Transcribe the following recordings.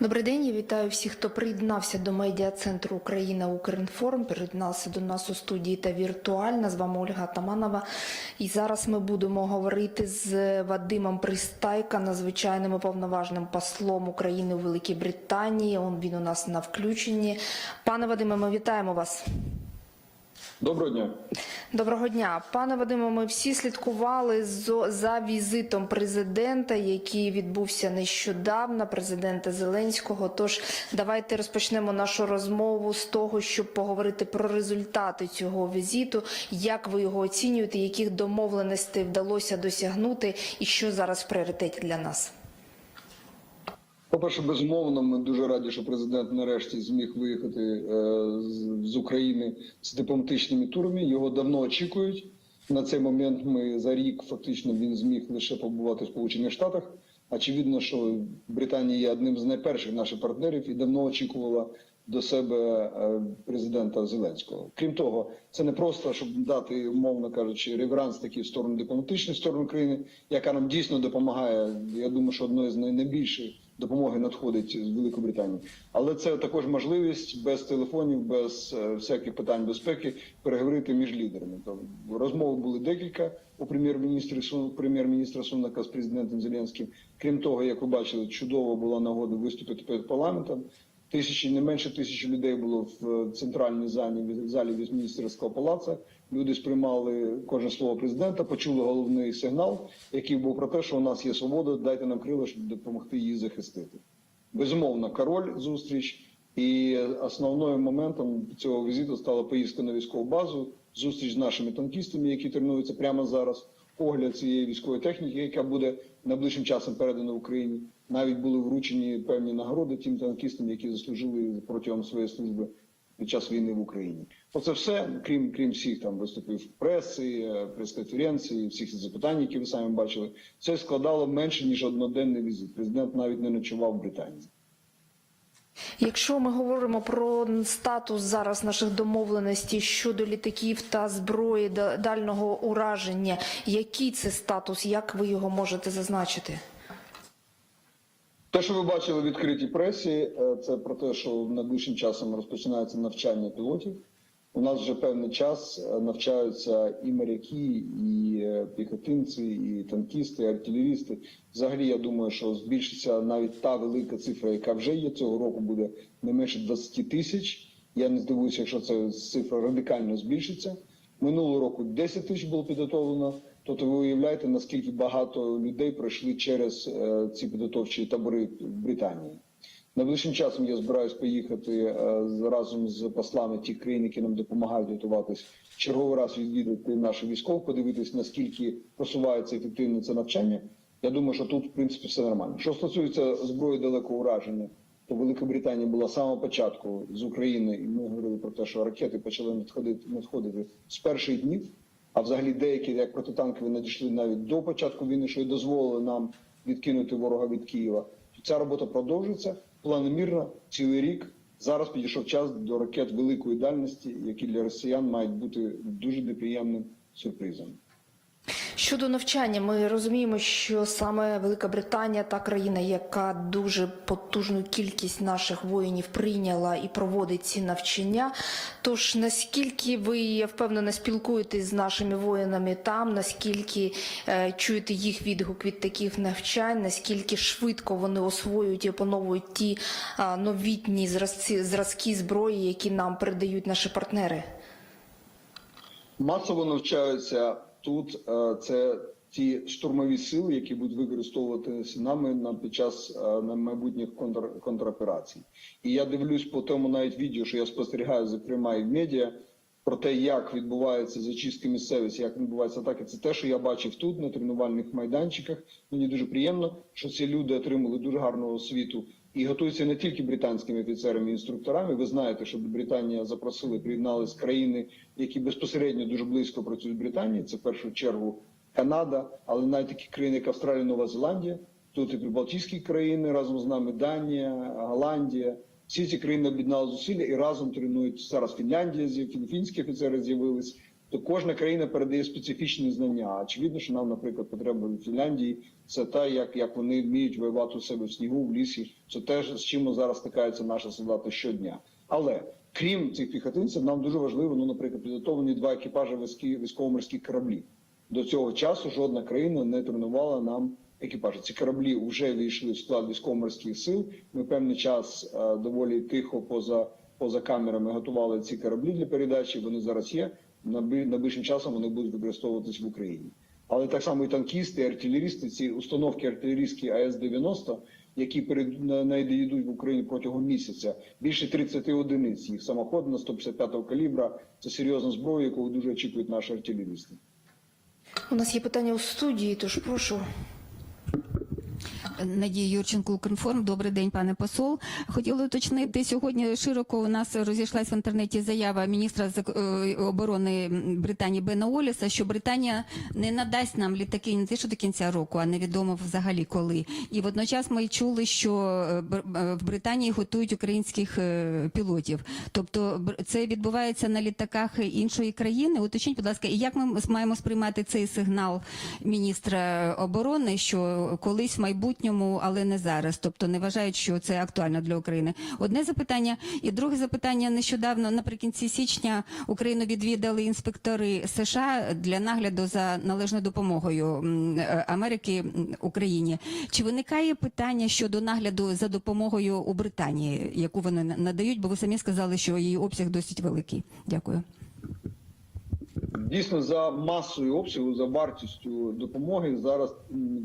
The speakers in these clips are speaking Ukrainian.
Добрий день, я вітаю всіх, хто приєднався до медіа центру Україна Укрінформ. Приєднався до нас у студії та віртуально. З вами Ольга Таманова. І зараз ми будемо говорити з Вадимом Пристайка, надзвичайним і повноважним послом України у Великій Британії. Він у нас на включенні. Пане Вадиме, ми вітаємо вас. Доброго дня. Доброго дня, пане Вадиме. Ми всі слідкували за візитом президента, який відбувся нещодавно, президента Зеленського. Тож давайте розпочнемо нашу розмову з того, щоб поговорити про результати цього візиту, як ви його оцінюєте, яких домовленостей вдалося досягнути, і що зараз в пріоритеті для нас. По-перше, безумовно, ми дуже раді, що президент нарешті зміг виїхати е, з- України з дипломатичними турами. Його давно очікують. На цей момент ми за рік фактично він зміг лише побувати в Сполучених Штатах. Очевидно, що Британія є одним з найперших наших партнерів і давно очікувала до себе е, президента Зеленського. Крім того, це не просто щоб дати, умовно кажучи, реверанс такий в сторону дипломатичної сторони країни, яка нам дійсно допомагає. Я думаю, що одною з найбільших допомоги надходить з Великої Британії. Але це також можливість без телефонів, без е, всяких питань безпеки переговорити між лідерами. Тобто розмови були декілька у прем'єр-міністрі прем'єр-міністра Сунака з президентом Зеленським. Крім того, як ви бачили, чудово була нагода виступити перед парламентом. Тисячі не менше тисячі людей було в центральній залі залі Вестміністерського палацу. Люди сприймали кожне слово президента, почули головний сигнал, який був про те, що у нас є свобода, дайте нам крила, щоб допомогти її захистити. Безумовно, король зустріч, і основним моментом цього візиту стала поїздка на військову базу, зустріч з нашими танкістами, які тренуються прямо зараз. Огляд цієї військової техніки, яка буде найближчим часом передана Україні. Навіть були вручені певні нагороди тим танкістам, які заслужили протягом своєї служби під час війни в Україні. Оце все, крім крім всіх там виступів преси, е, прес-конференції, всіх запитань, які ви самі бачили, це складало менше ніж одноденний візит. Президент навіть не ночував в Британії. Якщо ми говоримо про статус зараз наших домовленостей щодо літаків та зброї да- дальнього ураження, який це статус, як ви його можете зазначити? Те, що ви бачили в відкритій пресі, е, це про те, що найближчим часом розпочинається навчання пілотів. У нас вже певний час е, навчаються і моряки, і е, піхотинці, і танкісти, і артилерісти. Взагалі, я думаю, що збільшиться навіть та велика цифра, яка вже є цього року, буде не менше 20 тисяч. Я не здивуюся, якщо ця цифра радикально збільшиться. Минулого року 10 тисяч було підготовлено. Тобто ви уявляєте, наскільки багато людей пройшли через е, ці підготовчі табори в Британії. Найближчим часом я збираюсь поїхати е, разом з послами тих країн, які нам допомагають готуватись, черговий раз відвідати наших військових, подивитись, наскільки просувається ефективно це навчання. Я думаю, що тут в принципі все нормально. Що стосується зброї далекого ураження, то Велика Британія була з самого початку з України, і ми говорили про те, що ракети почали надходити надходити з перших днів. А взагалі деякі, як протитанкові, надійшли навіть до початку війни, що й дозволили нам відкинути ворога від Києва. Ця робота продовжується планомірно цілий рік. Зараз підійшов час до ракет великої дальності, які для росіян мають бути дуже неприємним сюрпризом. Щодо навчання, ми розуміємо, що саме Велика Британія та країна, яка дуже потужну кількість наших воїнів прийняла і проводить ці навчання. Тож наскільки ви я впевнена спілкуєтесь з нашими воїнами там, наскільки е, чуєте їх відгук від таких навчань, наскільки швидко вони освоюють і опановують ті а, новітні зразці, зразки зброї, які нам передають наші партнери? Масово навчаються тут. е, Це ті штурмові сили, які будуть використовуватися нами на під час е, на майбутніх контр, контроперацій. І я дивлюсь по тому навіть відео, що я спостерігаю, зокрема і в медіа. Про те, як відбувається зачистка місцевості, як відбуваються атаки, це те, що я бачив тут на тренувальних майданчиках. Мені дуже приємно, що ці люди отримали дуже гарну освіту і готуються не тільки британськими офіцерами і інструкторами. Ви знаєте, що Британія запросили, приєдналися країни, які безпосередньо дуже близько працюють з Британією. Це в першу чергу Канада, але навіть такі країни, як Австралія, Нова Зеландія. Тут і Прибалтійські країни разом з нами Данія, Голландія. Всі ці країни об'єднали зусилля і разом тренують зараз. Фінляндія фінські офіцери з'явились. То кожна країна передає специфічні знання. Очевидно, що нам, наприклад, потреба в Фінляндії це те, як, як вони вміють воювати у себе в снігу, в лісі. Це теж з чим зараз стикаються наші солдати щодня. Але крім цих піхотинців, нам дуже важливо, ну, наприклад, підготовлені два екіпажі військово-морських кораблів. До цього часу жодна країна не тренувала нам екіпажі. Ці кораблі вже війшли в склад військово-морських сил. Ми певний час е, доволі тихо поза, поза камерами готували ці кораблі для передачі. Вони зараз є. Найближчим часом вони будуть використовуватись в Україні. Але так само і танкісти, і артилерісти, ці установки артилерійські АС-90, які перед на- в Україні протягом місяця, більше 30 одиниць їх самоходна 155-го калібра. Це серйозна зброя, яку дуже очікують наші артилерісти. У нас є питання у студії, тож прошу. Надія Юрченко, Укрінформ. Добрий день, пане посол. Хотіла уточнити сьогодні. Широко у нас розійшлась в інтернеті заява міністра е, оборони Британії Бена Оліса, що Британія не надасть нам літаки не що до кінця року, а невідомо взагалі коли. І водночас ми чули, що е, е, в Британії готують українських пілотів. Тобто це відбувається на літаках іншої країни. Уточніть, будь ласка, і як ми маємо сприймати цей сигнал міністра оборони, що колись в майбутньому, але не зараз, тобто не вважають, що це актуально для України. Одне запитання, і друге запитання нещодавно, наприкінці січня, Україну відвідали інспектори США для нагляду за належною допомогою е, Америки Україні. Чи виникає питання щодо нагляду за допомогою у Британії, яку вони надають? Бо ви самі сказали, що її обсяг досить великий. Дякую. Дійсно, за масою обсягу, за вартістю допомоги зараз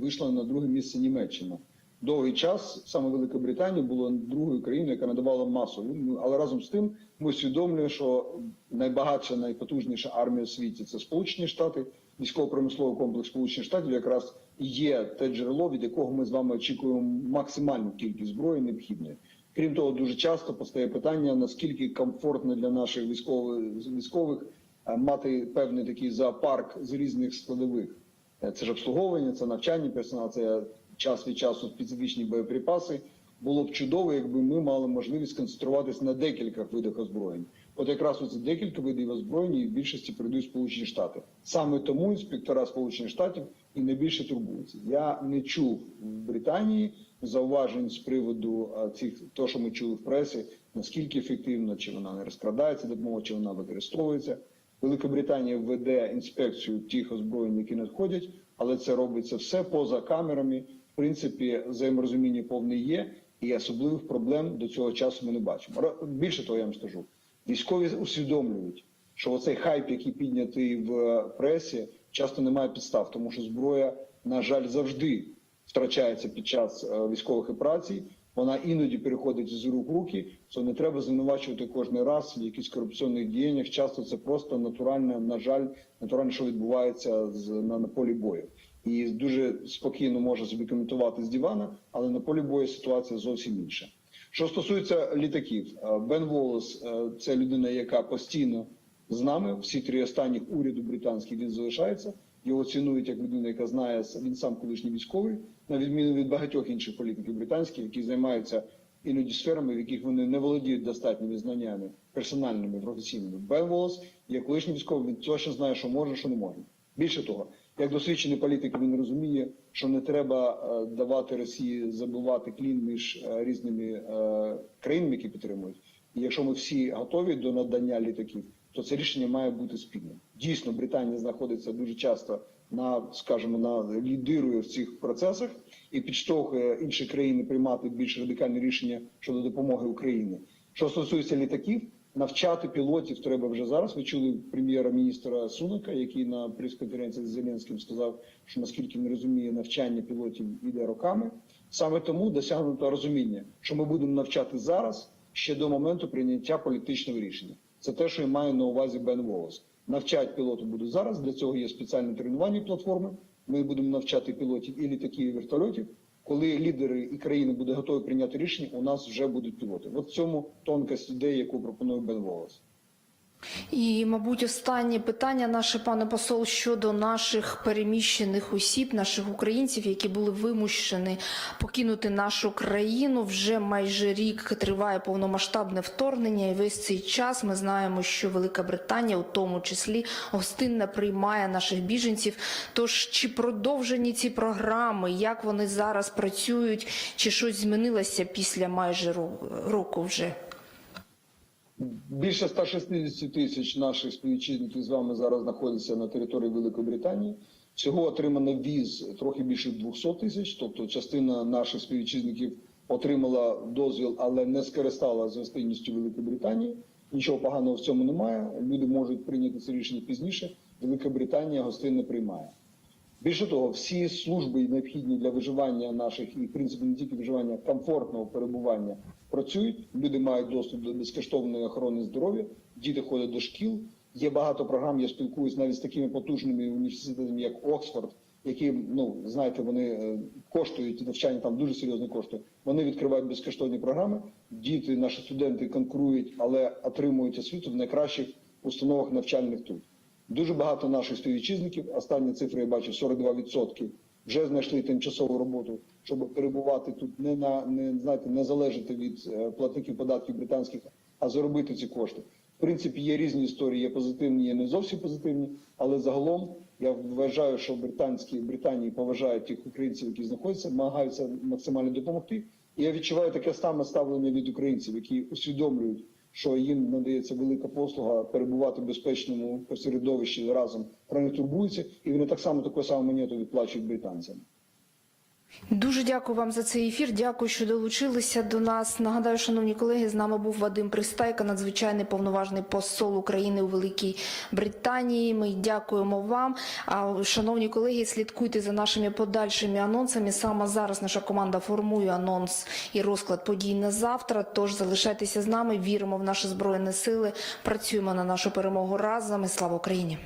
вийшла на друге місце Німеччина. Довгий час саме Велика Британія була другою країною, яка надавала масу. Ну, Але разом з тим ми усвідомлюємо, що найбагатша, найпотужніша армія у світі це Сполучені Штати, військово-промисловий комплекс Сполучених Штатів якраз є те джерело, від якого ми з вами очікуємо максимальну кількість зброї необхідної. Крім того, дуже часто постає питання, наскільки комфортно для наших військових військових мати певний такий зоопарк з різних складових. Е, Це ж обслуговування, це навчання персонал, це час від часу специфічні боєприпаси. Було б чудово, якби ми мали можливість концентруватися на декількох видах озброєнь. От якраз оці декілька видів озброєнь і в більшості передають Сполучені Штати. Саме тому інспектора Сполучених Штатів і найбільше турбуються. Я не чув в Британії зауважень з приводу цих, то, що ми чули в пресі, наскільки ефективно, чи вона не розкрадається допомога, чи вона використовується. Велика Британія веде інспекцію тих озброєнь, які надходять, але це робиться все поза камерами. В принципі, взаєморозуміння повне є, і особливих проблем до цього часу ми не бачимо. Більше того, я вам скажу, військові усвідомлюють, що оцей хайп, який піднятий в пресі, часто не має підстав, тому що зброя, на жаль, завжди втрачається під час е, військових операцій. Вона іноді переходить з рук в руки. Це не треба звинувачувати кожен раз в якихось корупційних діяннях. Часто це просто натуральне, на жаль, натуральне, що відбувається з на, на полі бою. І дуже спокійно може собі коментувати з дивана, але на полі бою ситуація зовсім інша. Що стосується літаків, е, Бен Волос е, це людина, яка постійно з нами. Всі три останніх уряду британських він залишається. Його цінують як людина, яка знає він сам колишній військовий, на відміну від багатьох інших політиків британських, які займаються іноді сферами, в яких вони не володіють достатніми знаннями персональними, професійними. Бен Волос, як колишній військовий, він точно знає, що може, що не може. Більше того, як досвідчений політик, він розуміє, що не треба е, давати Росії забувати клін між е, різними е, країнами, які підтримують. І якщо ми всі готові до надання літаків, то це рішення має бути спільним. Дійсно, Британія знаходиться дуже часто на, скажімо, на лідирує в цих процесах і підштовхує інші країни приймати більш радикальні рішення щодо допомоги Україні. Що стосується літаків, навчати пілотів треба вже зараз. Ви чули прем'єра-міністра Сунака, який на прес-конференції з Зеленським сказав, що наскільки він розуміє, навчання пілотів іде роками. Саме тому досягнуто розуміння, що ми будемо навчати зараз ще до моменту прийняття політичного рішення. Це те, що і має на увазі Бен Волос. Навчать пілоти будуть зараз. Для цього є спеціальні тренувальні платформи. Ми будемо навчати пілотів і літаків, і вертольотів. Коли лідери і країни будуть готові прийняти рішення, у нас вже будуть пілоти. От в цьому тонкость ідеї, яку пропонує Бен Волос. І, мабуть, останнє питання наше, пане посол, щодо наших переміщених осіб, наших українців, які були вимушені покинути нашу країну. Вже майже рік триває повномасштабне вторгнення, і весь цей час ми знаємо, що Велика Британія, у тому числі, гостинно приймає наших біженців. Тож чи продовжені ці програми, як вони зараз працюють, чи щось змінилося після майже року вже? Більше 160 тисяч наших співвітчизників з вами зараз знаходяться на території Великої Британії. Всього отримано віз трохи більше 200 тисяч. Тобто, частина наших співвітчизників отримала дозвіл, але не скористала з гостинністю Великої Британії. Нічого поганого в цьому немає. Люди можуть прийняти це рішення пізніше. Велика Британія гостинно приймає. Більше того, всі служби необхідні для виживання наших і в принципі не тільки виживання комфортного перебування працюють. Люди мають доступ до безкоштовної охорони здоров'я, діти ходять до шкіл. Є багато програм. Я спілкуюся навіть з такими потужними університетами, як Оксфорд, які ну знаєте, вони е, коштують навчання там дуже серйозно коштує. Вони відкривають безкоштовні програми. Діти, наші студенти конкурують, але отримують освіту в найкращих установах навчальних тут. Дуже багато наших співвітчизників, останні цифри я бачу 42%, вже знайшли тимчасову роботу, щоб перебувати тут, не на не знаєте, не залежати від е, платників податків британських, а заробити ці кошти. В принципі, є різні історії, є позитивні, є не зовсім позитивні, але загалом я вважаю, що британські Британії поважають тих українців, які знаходяться, намагаються максимально допомогти. І я відчуваю таке саме ставлення від українців, які усвідомлюють, що їм надається велика послуга перебувати в безпечному середовищі разом, про них турбуються, і вони так само таку саму монету відплачують британцям. Дуже дякую вам за цей ефір. Дякую, що долучилися до нас. Нагадаю, шановні колеги, з нами був Вадим Пристайка, надзвичайний повноважний посол України у Великій Британії. Ми дякуємо вам. А шановні колеги, слідкуйте за нашими подальшими анонсами. Саме зараз наша команда формує анонс і розклад подій на завтра. Тож залишайтеся з нами. Віримо в наші збройні сили. Працюємо на нашу перемогу разом. І слава Україні.